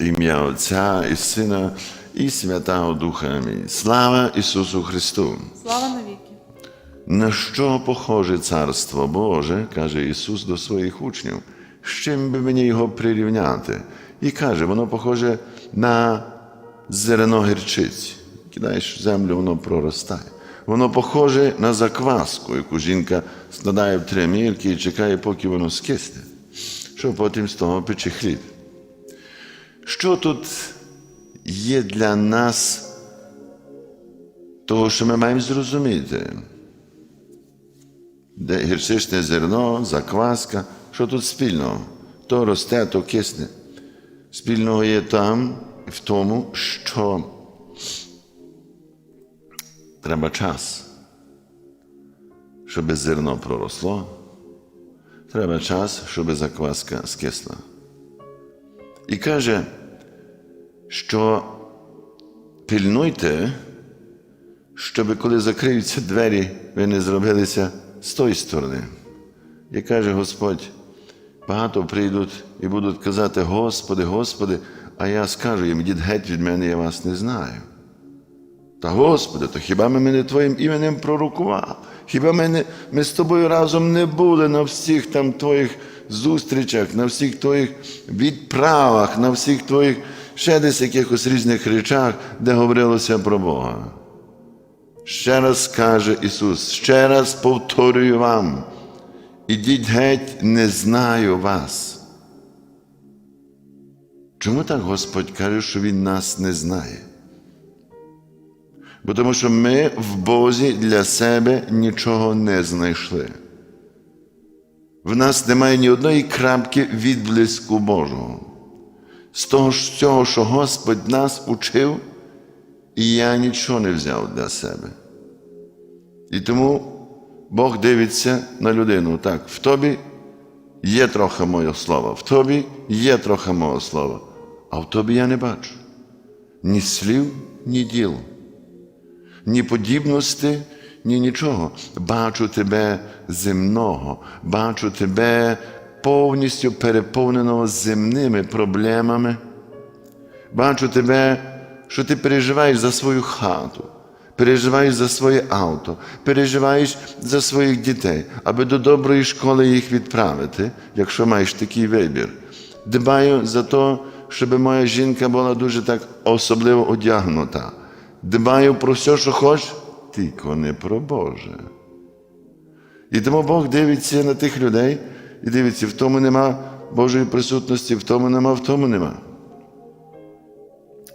Ім'я Отця і Сина і Святого Духа. Амінь. Слава Ісусу Христу! Слава навіки. На що похоже Царство Боже, каже Ісус до своїх учнів, з чим би мені його прирівняти? І каже, воно похоже на зерно гірчиці. Кидаєш в землю, воно проростає. Воно похоже на закваску, яку жінка складає в три мірки і чекає, поки воно скисне, щоб потім з того пече хліб. Що тут є для нас того, що ми маємо зрозуміти? Де гірчичне зерно, закваска, що тут спільного? То росте, то кисне. Спільного є там, в тому, що треба час, щоб зерно проросло, треба час, щоб закваска скисла. І каже, що пильнуйте, щоб коли закриються двері, ви не зробилися з тої сторони. І каже Господь, багато прийдуть і будуть казати, Господи, Господи, а я скажу їм, дід геть від мене, я вас не знаю. Та Господи, то хіба ми мене Твоїм іменем пророкував? Хіба ми, не, ми з тобою разом не були на всіх там Твоїх зустрічах, на всіх Твоїх відправах, на всіх Твоїх ще десь якихось різних речах, де говорилося про Бога? Ще раз каже Ісус, ще раз повторюю вам, ідіть геть, не знаю вас. Чому так Господь каже, що Він нас не знає? Бо тому що ми в Бозі для себе нічого не знайшли. В нас немає ні одної крапки відблиску Божого. З того ж цього, що Господь нас учив, і я нічого не взяв для себе. І тому Бог дивиться на людину так, в тобі є трохи моє слово, в тобі є трохи мого слова, а в тобі я не бачу ні слів, ні діл, ні подібності, ні нічого. Бачу тебе земного, бачу тебе повністю переповненого земними проблемами. Бачу тебе, що ти переживаєш за свою хату, переживаєш за своє авто, переживаєш за своїх дітей, аби до доброї школи їх відправити, якщо маєш такий вибір. Дбаю за те, щоб моя жінка була дуже так особливо одягнута. Дбаю про все, що хочеш, тільки не про Боже. І тому Бог дивиться на тих людей і дивиться, в тому нема Божої присутності, в тому нема, в тому нема.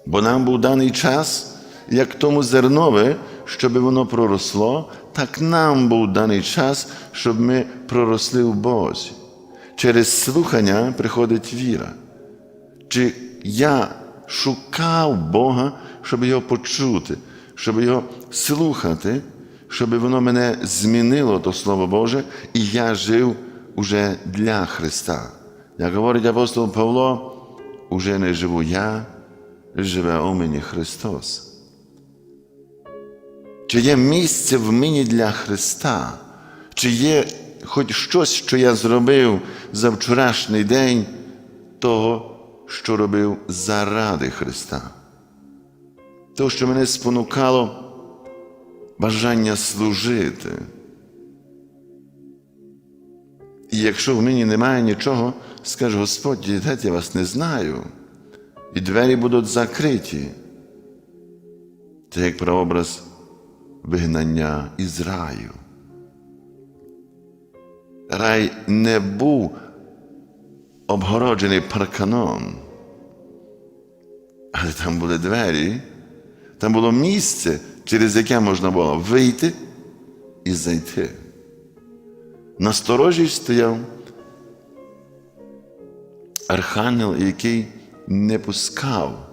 Бо нам був даний час, як тому зернове, щоб воно проросло, так нам був даний час, щоб ми проросли в Бозі. Через слухання приходить віра. Чи я шукав Бога, щоб його почути, щоб його слухати, щоб воно мене змінило, то Слово Боже, і я жив уже для Христа. Як говорить апостол Павло, уже не живу я, живе у мені Христос. Чи є місце в мені для Христа? Чи є хоч щось, що я зробив за вчорашній день того, що робив заради Христа? То, що мене спонукало бажання служити. І якщо в мені немає нічого, скаже Господь, дітей, я вас не знаю, і двері будуть закриті. Це як прообраз вигнання із раю. Рай не був обгороджений парканом, але там були двері, там було місце, через яке можна було вийти і зайти. Насторожі стояв архангел, який не пускав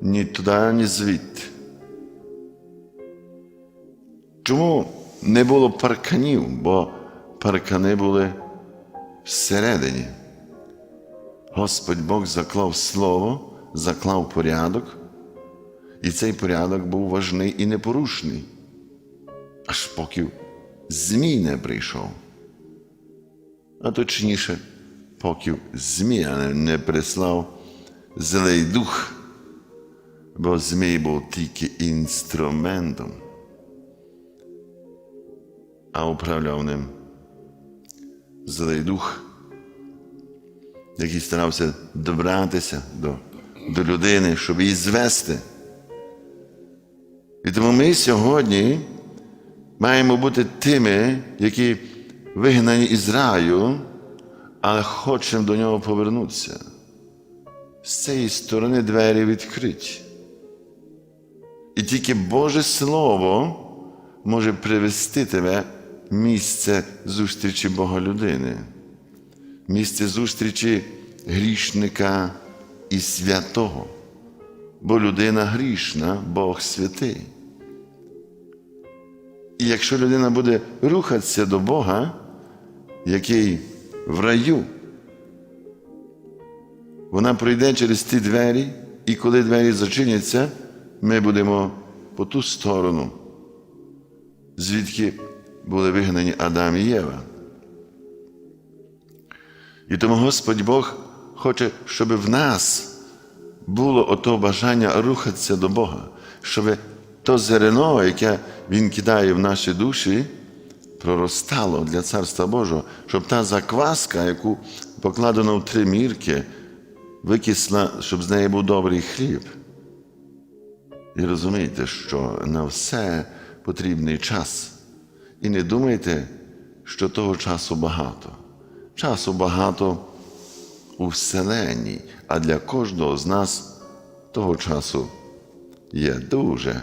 ні туди, ні звідти. Чому не було парканів? Бо паркани були всередині. Господь Бог заклав слово, заклав порядок, і цей порядок був важний і непорушний, аж поки Змій не прийшов. А точніше, поки Змія не прислав злий дух, бо Змій був тільки інструментом, а управляв ним злий дух, який старався добратися до, до людини, щоб її звести. І тому ми сьогодні маємо бути тими, які вигнані із раю, але хочемо до нього повернутися. З цієї сторони двері відкриті. І тільки Боже Слово може привести тебе в місце зустрічі Бога людини, місце зустрічі грішника і святого. Бо людина грішна, Бог святий. І якщо людина буде рухатися до Бога, який в раю, вона пройде через ті двері, і коли двері зачиняться, ми будемо по ту сторону, звідки були вигнані Адам і Єва. І тому Господь Бог хоче, щоб в нас було ото бажання рухатися до Бога, щоб то зерно, яке Він кидає в наші душі, проростало для Царства Божого, щоб та закваска, яку покладено в три мірки, викисла, щоб з неї був добрий хліб. І розумійте, що на все потрібний час. І не думайте, що того часу багато. Часу багато у вселенні, а для кожного з нас того часу є дуже